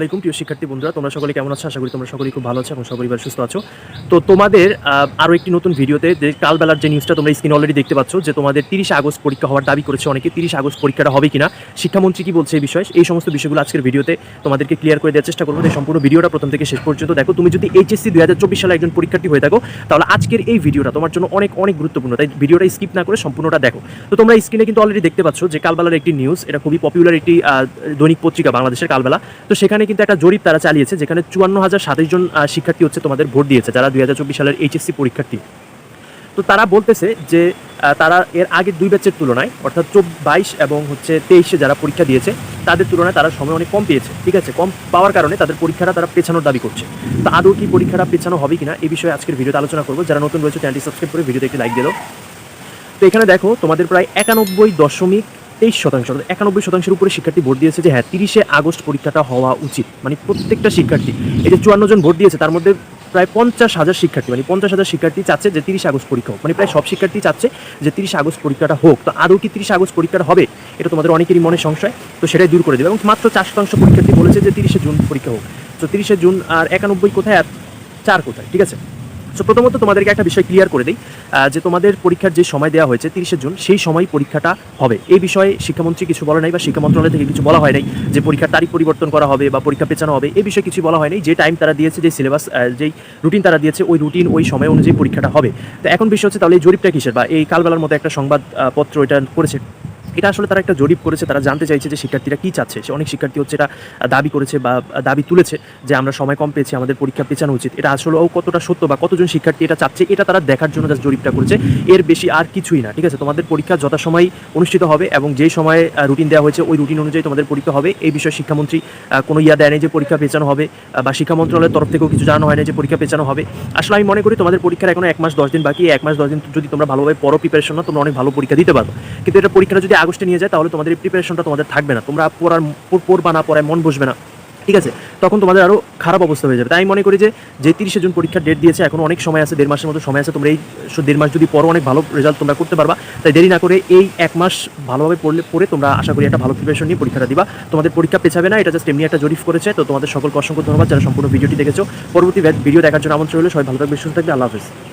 আলাইকুম প্রিয় শিক্ষার্থী বন্ধুরা তোমরা সকলে কেমন আছো? আশা করি তোমরা সকলেই খুব ভালো আছো এবং সপরিবার সুস্থ আছো। তো তোমাদের আহ, আরও একটি নতুন ভিডিওতে যে কালবেলার যে নিউজটা তোমরা স্ক্রিন অলরেডি দেখতে পাচ্ছ যে তোমাদের তিরিশে আগস্ট পরীক্ষা হওয়ার দাবি করেছে অনেকে তিরিশে আগস্ট পরীক্ষাটা হবে কিনা শিক্ষামন্ত্রী কি বলছে এই বিষয়ে এই সমস্ত বিষয়গুলো আজকের ভিডিওতে তোমাদেরকে ক্লিয়ার করে দেওয়ার চেষ্টা করব। তাই সম্পূর্ণ ভিডিওটা প্রথম থেকে শেষ পর্যন্ত দেখো। তুমি যদি এইচএসসি দুই হাজার চব্বিশ সালে একজন পরীক্ষার্থী হয়ে থাকো তাহলে আজকের এই ভিডিওটা তোমার জন্য অনেক অনেক গুরুত্বপূর্ণ। তাই ভিডিওটা স্কিপ না করে সম্পূর্ণটা দেখো। তো তোমরা স্ক্রিনে কিন্তু অলরেডি দেখতে পাচ্ছ যে কালবেলার একটি নিউজ এটা খুবই পপুলার একটি দৈনিক পত্রিকা বাংলাদেশের কালবেলা। তো সেখানে কিন্তু একটা জরিপ তারা চালিয়েছে, যেখানে চুয়ান্ন হাজার সাতাশ জন শিক্ষার্থী হচ্ছে তোমাদের ভোট দিয়েছে, যারা দুই হাজার চব্বিশ সালের এইচএসসি পরীক্ষার্থী। তো তারা বলতেছে যে তারা এর আগের দুই ব্যাচের তুলনায়, অর্থাৎ বাইশ এবং হচ্ছে তেইশে যারা পরীক্ষা দিয়েছে, তাদের তুলনায় তারা সময় অনেক কম পেয়েছে, ঠিক আছে? কম পাওয়ার কারণে তাদের পরীক্ষাটা তারা পেছানোর দাবি করছে। তো আদৌ কি পরীক্ষাটা পেছানো হবে কিনা এই বিষয়ে আজকের ভিডিওতে আলোচনা করব। যারা নতুন রয়েছে, চ্যানেলটি সাবস্ক্রাইব করে ভিডিওতে একটি লাইক দিল তো এখানে দেখো, তোমাদের প্রায় একানব্বই দশমিক তেইশ শতাংশ অর্থাৎ একানব্বই শতাংশের উপরে শিক্ষার্থী ভোট দিয়েছে যে হ্যাঁ তিরিশে আগস্ট পরীক্ষাটা হওয়া উচিত। মানে প্রত্যেকটা শিক্ষার্থী। এই যে চুয়ান্ন জন ভোট দিয়েছে, তার মধ্যে প্রায় পঞ্চাশ হাজার শিক্ষার্থী মানে পঞ্চাশ হাজার শিক্ষার্থী চাচ্ছে যে তিরিশ আগস্ট পরীক্ষা হোক। মানে প্রায় সব শিক্ষার্থী চাচ্ছে যে তিরিশ আগস্ট পরীক্ষাটা হোক। তো আদৌ কি তিরিশ আগস্ট পরীক্ষাটা হবে? এটা তোমাদের অনেকেরই মনে সংশয়। তো সেটাই দূর করে দেবে। এবং মাত্র চার শতাংশ পরীক্ষার্থী বলেছে যে তিরিশে জুন পরীক্ষা হোক। তো তিরিশে জুন আর একানব্বই কোথায় আর চার কোথায়? ঠিক আছে? সো প্রথমত তোমাদেরকে একটা বিষয় ক্লিয়ার করে দিই যে তোমাদের পরীক্ষার যে সময় দেওয়া হয়েছে তিরিশে জুন, সেই সময় পরীক্ষাটা হবে। এই বিষয়ে শিক্ষামন্ত্রী কিছু বলা নাই বা শিক্ষা মন্ত্রণালয় থেকে কিছু বলা হয় নাই যে পরীক্ষার তারিখ পরিবর্তন করা হবে বা পরীক্ষা পেছানো হবে এই বিষয়ে কিছু বলা হয়নি যে টাইম তারা দিয়েছে, যে সিলেবাস যেই রুটিন তারা দিয়েছে, ওই রুটিন ওই সময় অনুযায়ী পরীক্ষাটা হবে। তো এখন বিষয় হচ্ছে তাহলে এই জরিপটা কিসের বা এই কালবেলার মতো একটা সংবাদপত্র এটা করেছে এটা আসলে তারা একটা জরিপ করেছে, তারা জানতে চাইছে যে শিক্ষার্থীরা কী চাচ্ছে। সে অনেক শিক্ষার্থী হচ্ছে এটা দাবি করেছে বা দাবি তুলেছে যে আমরা সময় কম পেয়েছি, আমাদের পরীক্ষা পেছানো উচিত। এটা আসলে ও কতটা সত্য বা কতজন শিক্ষার্থী এটা চাচ্ছে, এটা তারা দেখার জন্য জাস্ট জরিপটা করেছে। এর বেশি আর কিছুই না, ঠিক আছে? তোমাদের পরীক্ষা যথাসময় অনুষ্ঠিত হবে এবং যেই সময়ে রুটিন দেওয়া হয়েছে, ওই রুটিন অনুযায়ী তোমাদের পরীক্ষা হবে। এই বিষয়ে শিক্ষামন্ত্রী কোনো ইয়া দেয়নি যে পরীক্ষা পেছানো হবে বা শিক্ষা মন্ত্রণালয়ের তরফ থেকেও কিছু জানানো হয় না যে পরীক্ষা পেছানো হবে। আসলে আমি মনে করি তোমাদের পরীক্ষার এখনও এক মাস দশ দিন বাকি এক মাস দশ দিন যদি তোমরা ভালোভাবে পড়ো প্রিপারেশন না, তোমরা অনেক ভালো পরীক্ষা দিতে পারো। কিন্তু এটা পরীক্ষাটা যদি আগস্টে নিয়ে যায়, তাহলে তোমাদের এই প্রিপারেশনটা তোমাদের থাকবে না। তোমরা পড়ার, পড়- পড়বা না, পড়ায় মন বসবে না। ঠিক আছে? তখন তোমাদের আরও খারাপ অবস্থা হয়ে যাবে। তাই আমি মনে করি যে যে তিরিশে জুন পরীক্ষার ডেট দিয়েছে, এখন অনেক সময় আছে, দেড় মাসের মতো সময় আছে, তোমরা এই দেড় মাস যদি পড়ো, অনেক ভালো রেজাল্ট তোমরা করতে পারবা। তাই দেরি না করে এই এক মাস ভালোভাবে পড়লে, পড়ে তোমরা আশা করি একটা ভালো প্রিপারেশন নিয়ে পরীক্ষাটা দিবা। তোমাদের পরীক্ষা পেছাবে না, এটা জাস্ট এমনি একটা জরিফ করেছে। তো তোমাদের সকলকে অসংখ্য ধন্যবাদ যারা সম্পূর্ণ ভিডিওটি দেখেছ। পরবর্তী ভিডিও দেখার জন্য আমন্ত্রণ হলে সবাই ভালো থাকবে, সুস্থ থাকবে। আল্লাহ হাফেজ।